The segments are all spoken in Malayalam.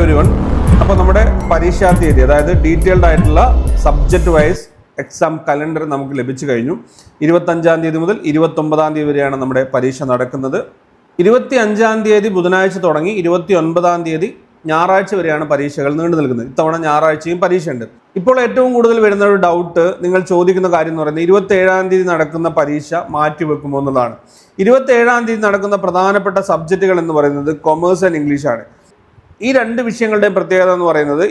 എവരി വൺ അപ്പോൾ നമ്മുടെ പരീക്ഷാ തീയതി അതായത് ഡീറ്റെയിൽഡ് ആയിട്ടുള്ള സബ്ജക്റ്റ് വൈസ് എക്സാം കലണ്ടർ നമുക്ക് ലഭിച്ചു കഴിഞ്ഞു. ഇരുപത്തഞ്ചാം തീയതി മുതൽ ഇരുപത്തൊമ്പതാം തീയതി വരെയാണ് നമ്മുടെ പരീക്ഷ നടക്കുന്നത്. ഇരുപത്തി അഞ്ചാം തീയതി ബുധനാഴ്ച തുടങ്ങി ഇരുപത്തി ഒൻപതാം തീയതി ഞായറാഴ്ച വരെയാണ് പരീക്ഷകൾ നീണ്ടു നിൽക്കുന്നത്. ഇത്തവണ ഞായറാഴ്ചയും പരീക്ഷയുണ്ട്. ഇപ്പോൾ ഏറ്റവും കൂടുതൽ വരുന്ന ഒരു ഡൗട്ട് നിങ്ങൾ ചോദിക്കുന്ന കാര്യം എന്ന് പറയുന്നത് ഇരുപത്തി ഏഴാം തീയതി നടക്കുന്ന പരീക്ഷ മാറ്റിവെക്കുമോ എന്നുള്ളതാണ്. ഇരുപത്തി ഏഴാം തീയതി നടക്കുന്ന പ്രധാനപ്പെട്ട സബ്ജക്റ്റുകൾ എന്ന് പറയുന്നത് കൊമേഴ്സ് ആൻഡ് ഇംഗ്ലീഷാണ് ഈ രണ്ട് വിഷയങ്ങളുടെയും പ്രത്യേകത എന്ന് പറയുന്നത്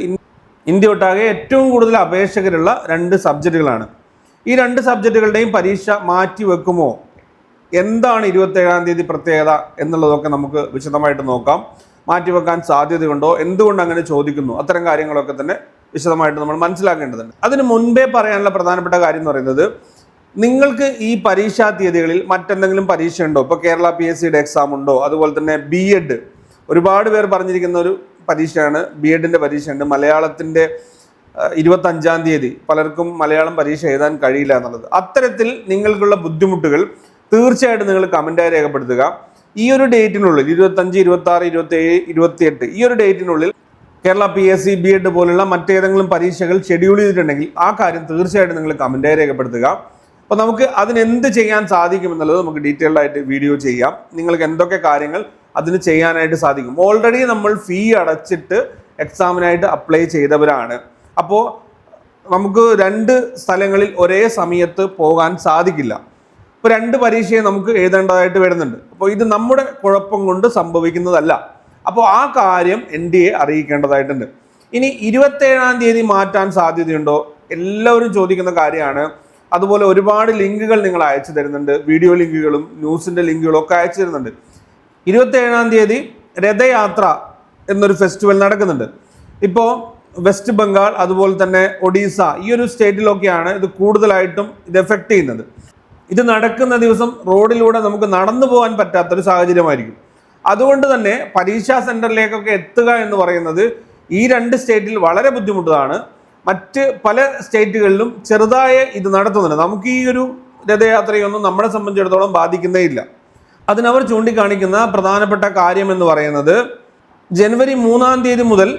ഇന്ത്യ ഒട്ടാകെ ഏറ്റവും കൂടുതൽ അപേക്ഷകരുള്ള രണ്ട് സബ്ജക്റ്റുകളാണ്. ഈ രണ്ട് സബ്ജക്റ്റുകളുടെയും പരീക്ഷ മാറ്റി വെക്കുമോ? എന്താണ് ഇരുപത്തേഴാം തീയതി പ്രത്യേകത എന്നുള്ളതൊക്കെ നമുക്ക് വിശദമായിട്ട് നോക്കാം. മാറ്റിവെക്കാൻ സാധ്യതയുണ്ടോ? എന്തുകൊണ്ട് അങ്ങനെ ചോദിക്കുന്നു? അത്തരം കാര്യങ്ങളൊക്കെ തന്നെ വിശദമായിട്ട് നമ്മൾ മനസ്സിലാക്കേണ്ടതുണ്ട്. അതിന് മുൻപേ പറയാനുള്ള പ്രധാനപ്പെട്ട കാര്യം എന്ന് പറയുന്നത് നിങ്ങൾക്ക് ഈ പരീക്ഷാ തീയതികളിൽ മറ്റെന്തെങ്കിലും പരീക്ഷ ഉണ്ടോ ഇപ്പോൾ കേരള പി എസ് സിയുടെ എക്സാം ഉണ്ടോ? അതുപോലെ തന്നെ ബി എഡ് ഒരുപാട് പേർ പറഞ്ഞിരിക്കുന്ന ഒരു പരീക്ഷയാണ് ബി എഡിന്റെ പരീക്ഷയുണ്ട്. മലയാളത്തിന്റെ ഇരുപത്തഞ്ചാം തീയതി പലർക്കും മലയാളം പരീക്ഷ എഴുതാൻ കഴിയില്ല എന്നുള്ളത്. അത്തരത്തിൽ നിങ്ങൾക്കുള്ള ബുദ്ധിമുട്ടുകൾ തീർച്ചയായിട്ടും നിങ്ങൾ കമന്റായി രേഖപ്പെടുത്തുക. ഈ ഒരു ഡേറ്റിനുള്ളിൽ ഇരുപത്തഞ്ച് ഇരുപത്തി ആറ് ഇരുപത്തി ഏഴ് ഇരുപത്തിയെട്ട് ഈ ഒരു ഡേറ്റിനുള്ളിൽ Kerala P S C B Ed പോലുള്ള മറ്റേതെങ്കിലും പരീക്ഷകൾ ഷെഡ്യൂൾ ചെയ്തിട്ടുണ്ടെങ്കിൽ ആ കാര്യം തീർച്ചയായിട്ടും നിങ്ങൾ കമന്റായി രേഖപ്പെടുത്തുക. അപ്പോൾ നമുക്ക് അതിന് എന്ത് ചെയ്യാൻ സാധിക്കും എന്നുള്ളത് നമുക്ക് ഡീറ്റെയിൽഡ് ആയിട്ട് വീഡിയോ ചെയ്യാം. നിങ്ങൾക്ക് എന്തൊക്കെ കാര്യങ്ങൾ അതിന് ചെയ്യാനായിട്ട് സാധിക്കും. ഓൾറെഡി നമ്മൾ ഫീ അടച്ചിട്ട് എക്സാമിനായിട്ട് അപ്ലൈ ചെയ്തവരാണ്. അപ്പോൾ നമുക്ക് രണ്ട് സ്ഥലങ്ങളിൽ ഒരേ സമയത്ത് പോകാൻ സാധിക്കില്ല. ഇപ്പോൾ രണ്ട് പരീക്ഷയെ നമുക്ക് എഴുതേണ്ടതായിട്ട് വരുന്നുണ്ട്. അപ്പോൾ ഇത് നമ്മുടെ കുഴപ്പം കൊണ്ട് സംഭവിക്കുന്നതല്ല. അപ്പോൾ ആ കാര്യം എൻ ഡി എ അറിയിക്കേണ്ടതായിട്ടുണ്ട്. ഇനി ഇരുപത്തേഴാം തീയതി മാറ്റാൻ സാധ്യതയുണ്ടോ? എല്ലാവരും ചോദിക്കുന്ന കാര്യമാണ്. അതുപോലെ ഒരുപാട് ലിങ്കുകൾ നിങ്ങൾ അയച്ചു തരുന്നുണ്ട്. വീഡിയോ ലിങ്കുകളും ന്യൂസിന്റെ ലിങ്കുകളും ഒക്കെ അയച്ചു തരുന്നുണ്ട്. ഇരുപത്തേഴാം തീയതി രഥയാത്ര എന്നൊരു ഫെസ്റ്റിവൽ നടക്കുന്നുണ്ട്. ഇപ്പോൾ വെസ്റ്റ് ബംഗാൾ അതുപോലെ തന്നെ ഒഡീസ ഈ ഒരു സ്റ്റേറ്റിലൊക്കെയാണ് ഇത് കൂടുതലായിട്ടും ഇത് എഫക്റ്റ് ചെയ്യുന്നത്. ഇത് നടക്കുന്ന ദിവസം റോഡിലൂടെ നമുക്ക് നടന്നു പോകാൻ പറ്റാത്തൊരു സാഹചര്യമായിരിക്കും. അതുകൊണ്ട് തന്നെ പരീക്ഷാ സെന്ററിലേക്കൊക്കെ എത്തുക എന്ന് പറയുന്നത് ഈ രണ്ട് സ്റ്റേറ്റിൽ വളരെ ബുദ്ധിമുട്ടാണ്. മറ്റ് പല സ്റ്റേറ്റുകളിലും ചെറുതായ ഇത് നടത്തുന്നുണ്ട്. നമുക്ക് ഈ ഒരു രഥയാത്രയൊന്നും നമ്മളെ സംബന്ധിച്ചിടത്തോളം ബാധിക്കുന്നേ ഇല്ല. അതിനവർ ചൂണ്ടിക്കാണിക്കുന്ന പ്രധാനപ്പെട്ട കാര്യം എന്ന് പറയുന്നത് ജനുവരി മൂന്നാം തീയതി മുതൽ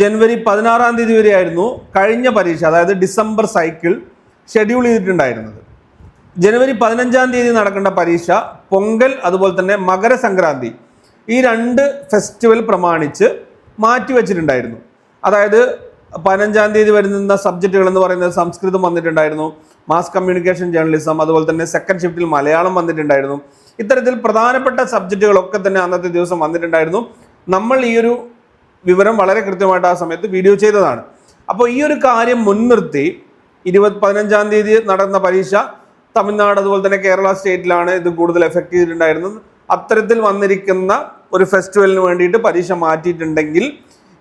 ജനുവരി പതിനാറാം തീയതി വരെയായിരുന്നു കഴിഞ്ഞ പരീക്ഷ അതായത് ഡിസംബർ സൈക്കിൾ ഷെഡ്യൂൾ ചെയ്തിട്ടുണ്ടായിരുന്നത്. ജനുവരി പതിനഞ്ചാം തീയതി നടക്കേണ്ട പരീക്ഷ പൊങ്കൽ അതുപോലെ തന്നെ മകരസംക്രാന്തി ഈ രണ്ട് ഫെസ്റ്റിവൽ പ്രമാണിച്ച് മാറ്റിവെച്ചിട്ടുണ്ടായിരുന്നു. അതായത് പതിനഞ്ചാം തീയതി വരുന്ന സബ്ജക്റ്റുകൾ എന്ന് പറയുന്നത് സംസ്കൃതം വന്നിട്ടുണ്ടായിരുന്നു. മാസ് കമ്മ്യൂണിക്കേഷൻ ജേർണലിസം അതുപോലെ തന്നെ സെക്കൻഡ് ഷിഫ്റ്റിൽ മലയാളം വന്നിട്ടുണ്ടായിരുന്നു. ഇത്തരത്തിൽ പ്രധാനപ്പെട്ട സബ്ജക്റ്റുകളൊക്കെ തന്നെ അന്നത്തെ ദിവസം വന്നിട്ടുണ്ടായിരുന്നു. നമ്മൾ ഈ ഒരു വിവരം വളരെ കൃത്യമായിട്ട് ആ സമയത്ത് വീഡിയോ ചെയ്തതാണ്. അപ്പോൾ ഈ ഒരു കാര്യം മുൻനിർത്തി ഇരുപത് പതിനഞ്ചാം തീയതി നടന്ന പരീക്ഷ തമിഴ്നാട് അതുപോലെ തന്നെ കേരള സ്റ്റേറ്റിലാണ് ഇത് കൂടുതൽ എഫക്റ്റ് ചെയ്തിട്ടുണ്ടായിരുന്നത്. അത്തരത്തിൽ വന്നിരിക്കുന്ന ഒരു ഫെസ്റ്റിവലിന് വേണ്ടിയിട്ട് പരീക്ഷ മാറ്റിയിട്ടുണ്ടെങ്കിൽ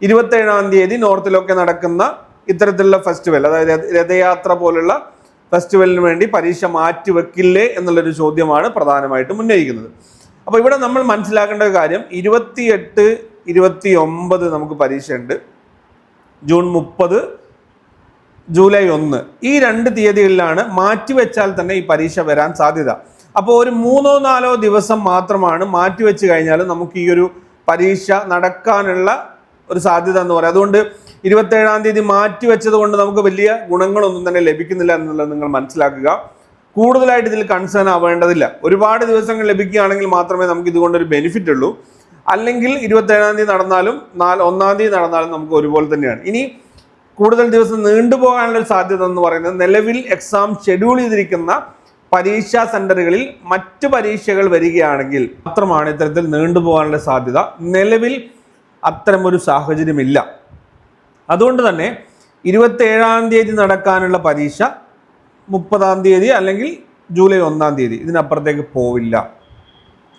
ഇരുപത്തേഴാം തീയതി നോർത്തിലൊക്കെ നടക്കുന്ന ഇത്തരത്തിലുള്ള ഫെസ്റ്റിവൽ അതായത് രഥ- രഥയാത്ര പോലുള്ള ഫെസ്റ്റിവലിന് വേണ്ടി പരീക്ഷ മാറ്റിവെക്കില്ലേ എന്നുള്ളൊരു ചോദ്യമാണ് പ്രധാനമായിട്ടും ഉന്നയിക്കുന്നത്. അപ്പോൾ ഇവിടെ നമ്മൾ മനസ്സിലാക്കേണ്ട ഒരു കാര്യം ഇരുപത്തിയെട്ട് ഇരുപത്തി ഒമ്പത് നമുക്ക് പരീക്ഷയുണ്ട്. ജൂൺ മുപ്പത് ജൂലൈ ഒന്ന്. ഈ രണ്ട് തീയതികളിലാണ് മാറ്റിവെച്ചാൽ തന്നെ ഈ പരീക്ഷ വരാൻ സാധ്യത. അപ്പോൾ ഒരു മൂന്നോ നാലോ ദിവസം മാത്രമാണ് മാറ്റിവെച്ച് കഴിഞ്ഞാൽ നമുക്ക് ഈ ഒരു പരീക്ഷ നടക്കാനുള്ള ഒരു സാധ്യത എന്ന് പറയാം. അതുകൊണ്ട് ഇരുപത്തേഴാം തീയതി മാറ്റിവെച്ചത് കൊണ്ട് നമുക്ക് വലിയ ഗുണങ്ങളൊന്നും തന്നെ ലഭിക്കുന്നില്ല എന്നുള്ളത് നിങ്ങൾ മനസ്സിലാക്കുക. കൂടുതലായിട്ട് ഇതിൽ കൺസേൺ ആവേണ്ടതില്ല. ഒരുപാട് ദിവസങ്ങൾ ലഭിക്കുകയാണെങ്കിൽ മാത്രമേ നമുക്ക് ഇതുകൊണ്ട് ഒരു ബെനിഫിറ്റ് ഉള്ളൂ. അല്ലെങ്കിൽ ഇരുപത്തേഴാം തീയതി നടന്നാലും നാല് ഒന്നാം തീയതി നടന്നാലും നമുക്ക് ഒരുപോലെ തന്നെയാണ്. ഇനി കൂടുതൽ ദിവസം നീണ്ടുപോകാനുള്ള സാധ്യത എന്ന് പറയുന്നത് നിലവിൽ എക്സാം ഷെഡ്യൂൾ ചെയ്തിരിക്കുന്ന പരീക്ഷാ സെന്ററുകളിൽ മറ്റ് പരീക്ഷകൾ വരികയാണെങ്കിൽ മാത്രമാണ് ഇത്തരത്തിൽ നീണ്ടുപോകാനുള്ള സാധ്യത. നിലവിൽ അത്തരമൊരു സാഹചര്യമില്ല. അതുകൊണ്ട് തന്നെ ഇരുപത്തേഴാം തീയതി നടക്കാനുള്ള പരീക്ഷ മുപ്പതാം തീയതി അല്ലെങ്കിൽ ജൂലൈ ഒന്നാം തീയതി ഇതിനപ്പുറത്തേക്ക് പോവില്ല.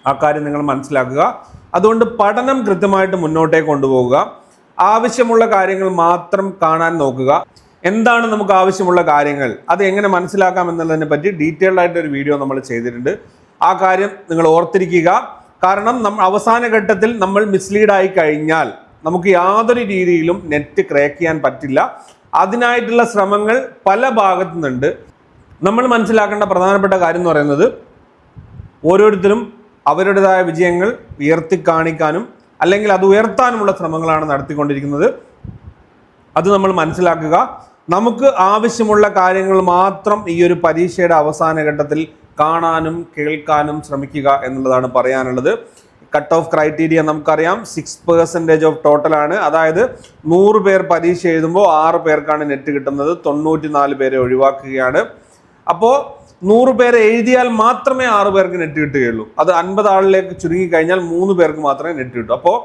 ആ കാര്യം നിങ്ങൾ മനസ്സിലാക്കുക. അതുകൊണ്ട് പഠനം കൃത്യമായിട്ട് മുന്നോട്ടേക്ക് കൊണ്ടുപോകുക ആവശ്യമുള്ള കാര്യങ്ങൾ മാത്രം കാണാൻ നോക്കുക. എന്താണ് നമുക്ക് ആവശ്യമുള്ള കാര്യങ്ങൾ? അത് എങ്ങനെ മനസ്സിലാക്കാം എന്നുള്ളതിനെ പറ്റി ഡീറ്റെയിൽഡ് ആയിട്ടൊരു വീഡിയോ നമ്മൾ ചെയ്തിട്ടുണ്ട്. ആ കാര്യം നിങ്ങൾ ഓർത്തിരിക്കുക. കാരണം നമ്മൾ അവസാന ഘട്ടത്തിൽ നമ്മൾ മിസ്ലീഡ് ആയി കഴിഞ്ഞാൽ നമുക്ക് യാതൊരു രീതിയിലും നെറ്റ് ക്രാക്ക് ചെയ്യാൻ പറ്റില്ല. അതിനായിട്ടുള്ള ശ്രമങ്ങൾ പല ഭാഗത്തു നിന്നുണ്ട് നമ്മൾ മനസ്സിലാക്കേണ്ട പ്രധാനപ്പെട്ട കാര്യം എന്ന് പറയുന്നത് ഓരോരുത്തരും അവരുടേതായ വിജയങ്ങൾ ഉയർത്തി കാണിക്കാനും അല്ലെങ്കിൽ അത് ഉയർത്താനുമുള്ള ശ്രമങ്ങളാണ് നടത്തിക്കൊണ്ടിരിക്കുന്നത്. അത് നമ്മൾ മനസ്സിലാക്കുക. നമുക്ക് ആവശ്യമുള്ള കാര്യങ്ങൾ മാത്രം ഈ ഒരു പരീക്ഷയുടെ അവസാന ഘട്ടത്തിൽ കാണാനും കേൾക്കാനും ശ്രമിക്കുക എന്നുള്ളതാണ് പറയാനുള്ളത്. കട്ട് ഓഫ് ക്രൈറ്റീരിയ നമുക്കറിയാം. സിക്സ് പെർസെന്റേജ് ഓഫ് ടോട്ടലാണ് അതായത് നൂറ് പേർ പരീക്ഷ എഴുതുമ്പോൾ ആറ് പേർക്കാണ് നെറ്റ് കിട്ടുന്നത്. തൊണ്ണൂറ്റി നാല് പേരെ ഒഴിവാക്കുകയാണ്. അപ്പോൾ നൂറ് പേരെ എഴുതിയാൽ മാത്രമേ ആറ് പേർക്ക് നെറ്റ് കിട്ടുകയുള്ളൂ. അത് അൻപത് ആളിലേക്ക് ചുരുങ്ങി കഴിഞ്ഞാൽ മൂന്ന് പേർക്ക് മാത്രമേ നെറ്റ് കിട്ടൂ. അപ്പോൾ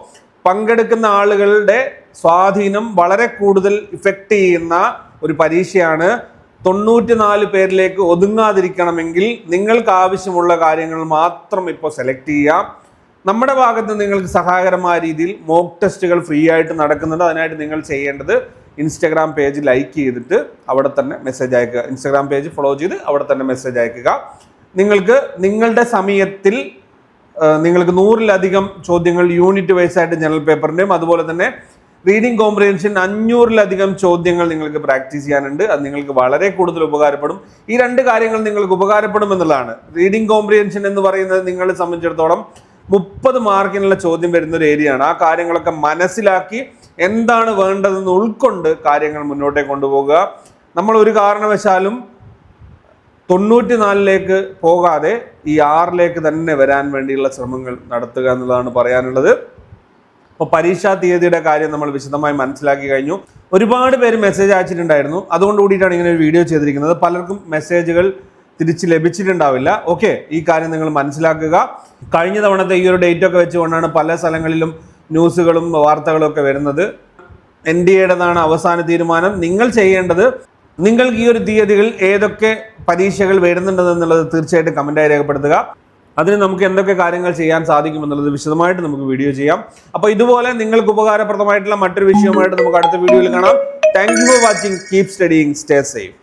പങ്കെടുക്കുന്ന ആളുകളുടെ സ്വാധീനം വളരെ കൂടുതൽ ഇഫക്റ്റ് ചെയ്യുന്ന ഒരു പരീക്ഷയാണ് തൊണ്ണൂറ്റിനാല് പേരിലേക്ക് ഒതുങ്ങാതിരിക്കണമെങ്കിൽ നിങ്ങൾക്ക് ആവശ്യമുള്ള കാര്യങ്ങൾ മാത്രം ഇപ്പോൾ സെലക്ട് ചെയ്യാം നമ്മുടെ ഭാഗത്ത് നിങ്ങൾക്ക് സഹായകരമായ രീതിയിൽ മോക്ക് ടെസ്റ്റുകൾ ഫ്രീ ആയിട്ട് നടക്കുന്നുണ്ട്. അതിനായിട്ട് നിങ്ങൾ ചെയ്യേണ്ടത് ഇൻസ്റ്റഗ്രാം പേജ് ലൈക്ക് ചെയ്തിട്ട് അവിടെ തന്നെ മെസ്സേജ് അയക്കുക. ഇൻസ്റ്റഗ്രാം പേജ് ഫോളോ ചെയ്ത് അവിടെ തന്നെ മെസ്സേജ് അയക്കുക. നിങ്ങൾക്ക് നിങ്ങളുടെ സമയത്തിൽ നിങ്ങൾക്ക് നൂറിലധികം ചോദ്യങ്ങൾ യൂണിറ്റ് വൈസ് ആയിട്ട് ജനറൽ പേപ്പറിന്റെയും അതുപോലെ തന്നെ റീഡിംഗ് കോംപ്രിഹെൻഷൻ അഞ്ഞൂറിലധികം ചോദ്യങ്ങൾ നിങ്ങൾക്ക് പ്രാക്ടീസ് ചെയ്യാനുണ്ട്. അത് നിങ്ങൾക്ക് വളരെ കൂടുതൽ ഉപകാരപ്പെടും. ഈ രണ്ട് കാര്യങ്ങൾ നിങ്ങൾക്ക് ഉപകാരപ്പെടും എന്നുള്ളതാണ്. റീഡിംഗ് കോംപ്രിഹെൻഷൻ എന്ന് പറയുന്നത് നിങ്ങളെ സംബന്ധിച്ചിടത്തോളം മുപ്പത് മാർക്കിനുള്ള ചോദ്യം വരുന്ന ഒരു ഏരിയയാണ് ആ കാര്യങ്ങളൊക്കെ മനസ്സിലാക്കി എന്താണ് വേണ്ടതെന്ന് ഉൾക്കൊണ്ട് കാര്യങ്ങൾ മുന്നോട്ടേക്ക് കൊണ്ടുപോകുക നമ്മൾ ഒരു കാരണവശാലും തൊണ്ണൂറ്റി നാലിലേക്ക് പോകാതെ ഈ ആറിലേക്ക് തന്നെ വരാൻ വേണ്ടിയുള്ള ശ്രമങ്ങൾ നടത്തുക എന്നുള്ളതാണ് പറയാനുള്ളത്. അപ്പോൾ പരീക്ഷാ തീയതിയുടെ കാര്യം നമ്മൾ വിശദമായി മനസ്സിലാക്കി കഴിഞ്ഞു. ഒരുപാട് പേര് മെസ്സേജ് അയച്ചിട്ടുണ്ടായിരുന്നു. അതുകൊണ്ട് കൂടിയിട്ടാണ് ഇങ്ങനെ ഒരു വീഡിയോ ചെയ്തിരിക്കുന്നത്. പലർക്കും മെസ്സേജുകൾ തിരിച്ച് ലഭിച്ചിട്ടുണ്ടാവില്ല. ഓക്കെ ഈ കാര്യം നിങ്ങൾ മനസ്സിലാക്കുക. കഴിഞ്ഞ തവണത്തെ ഈ ഒരു ഡേറ്റ് ഒക്കെ വെച്ചുകൊണ്ടാണ് പല സ്ഥലങ്ങളിലും ന്യൂസുകളും വാർത്തകളും ഒക്കെ വരുന്നത്. എൻ ഡി എയുടേതാണ് അവസാന തീരുമാനം. നിങ്ങൾ ചെയ്യേണ്ടത് നിങ്ങൾക്ക് ഈ ഒരു തീയതികൾ ഏതൊക്കെ പരീക്ഷകൾ വരുന്നുണ്ടെന്നുള്ളത് തീർച്ചയായിട്ടും കമന്റായി രേഖപ്പെടുത്തുക. അതിന് നമുക്ക് എന്തൊക്കെ കാര്യങ്ങൾ ചെയ്യാൻ സാധിക്കുമെന്നുള്ളത് വിശദമായിട്ട് നമുക്ക് വീഡിയോ ചെയ്യാം. അപ്പോൾ ഇതുപോലെ നിങ്ങൾക്ക് ഉപകാരപ്രദമായിട്ടുള്ള മറ്റൊരു വിഷയവുമായിട്ട് നമുക്ക് അടുത്ത വീഡിയോയിൽ കാണാം. Thank you for watching keep studying stay safe